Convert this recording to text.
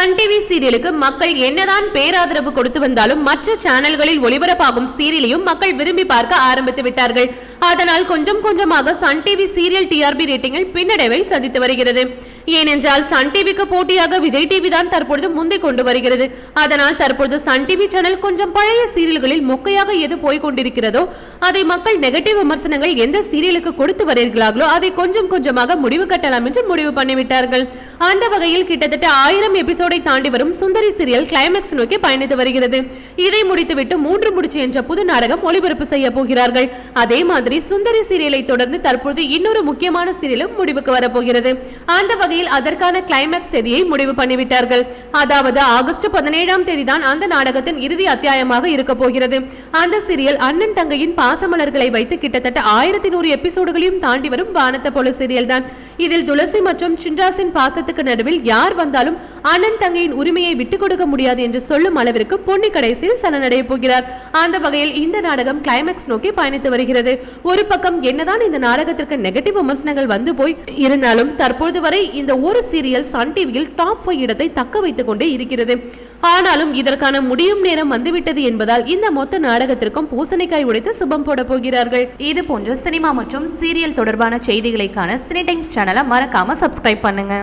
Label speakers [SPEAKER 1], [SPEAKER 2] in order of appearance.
[SPEAKER 1] Sun TV சீரியலுக்கு மக்கள் என்னதான் பேராதரவு கொடுத்து வந்தாலும் மற்ற சேனல்களில் ஒளிபரப்பாகும் சீரியலையும் மக்கள் விரும்பி பார்க்க ஆரம்பித்து விட்டார்கள். அதனால் கொஞ்சம் கொஞ்சமாக சன் டிவி சீரியல் டிஆர்பி ரேட்டிங்கில் பின்னடைவை சந்தித்து வருகிறது. ஏனென்றால் சன் டிவிக்கு போட்டியாக விஜய் டிவி தான் தற்பொழுது முந்திக் கொண்டு வருகிறது. அதனால் தற்பொழுது சன் டிவி சேனல் கொஞ்சம் பழைய சீரியல்களில் மொக்கையாக எது போய் கொண்டிருக்கிறதோ அதை மக்கள் நெகட்டிவ் விமர்சனங்கள் எந்த சீரியலுக்கு கொடுத்து வருகிறார்களோ அதை கொஞ்சம் கொஞ்சமாக முடிவு கட்டலாம் என்று முடிவு பண்ணிவிட்டார்கள். அந்த வகையில் கிட்டத்தட்ட ஆயிரம் எபிசோடை தாண்டி வரும் சுந்தரி சீரியல் கிளைமேக்ஸ் நோக்கி பயணித்து வருகிறது. இதை முடித்துவிட்டு மூன்று முடிச்சு என்ற புது நாடகம் ஒளிபரப்பு செய்ய போகிறார்கள். அதே மாதிரி சுந்தரி சீரியலை தொடர்ந்து தற்பொழுது இன்னொரு முக்கியமான சீரியலும் முடிவுக்கு வரப்போகிறது. அந்த வகையில் அதற்கான கிளைமேக்ஸ் தேதியை முடிவு பண்ணிவிட்டார்கள். அதாவது ஆகஸ்ட் பதினேழாம் தேதி தான் அந்த நாடகத்தின் இறுதி அத்தியாயமாக இருக்க போகிறது. அந்த சீரியல் அண்ணன் தங்கையின் பாசமலர்களை வைத்து கிட்டத்தட்ட ஆயிரத்தி நூறு எபிசோடுகளையும் தாண்டி வரும் வானத்த போல சீரியல் தான். இதில் துளசி மற்றும் சின்ராசின் பாசத்துக்கு நடுவில் யார் வந்தாலும் அண்ணன் தங்கையின் உரிமையை விட்டுக் கொடுக்க முடியாது என்று சொல்லும் அளவிற்கு பொன்னி கடைசியில் சரணடைய போகிறார். அந்த வகையில் இந்த நாடகம் கிளைமேக்ஸ் நோக்கி பயணித்து வருகிறது. ஒரு பக்கம் என்னதான் இந்த நாடகத்திற்கு நெகட்டிவ் விமர்சனங்கள் வந்து போய் இருந்தாலும் தற்போது வரை இந்த ஒரு சீரியல் சன் டிவியில் டாப் ஃபைவ் இடத்தை தக்க வைத்துக் கொண்டே இருக்கிறது. ஆனாலும் இதற்கான முடியும் நேரம் வந்துவிட்டது என்பதால் இந்த மொத்த நாடகத்திற்கும் பூசணிக்காய் உடைத்து சுபம் போட போகிறார்கள்.
[SPEAKER 2] இது போன்ற சினிமா மற்றும் சீரியல் தொடர்பான செய்திகளைக்கான சினி டைம்ஸ் சேனலை மறக்காம சப்ஸ்கிரைப் பண்ணுங்க.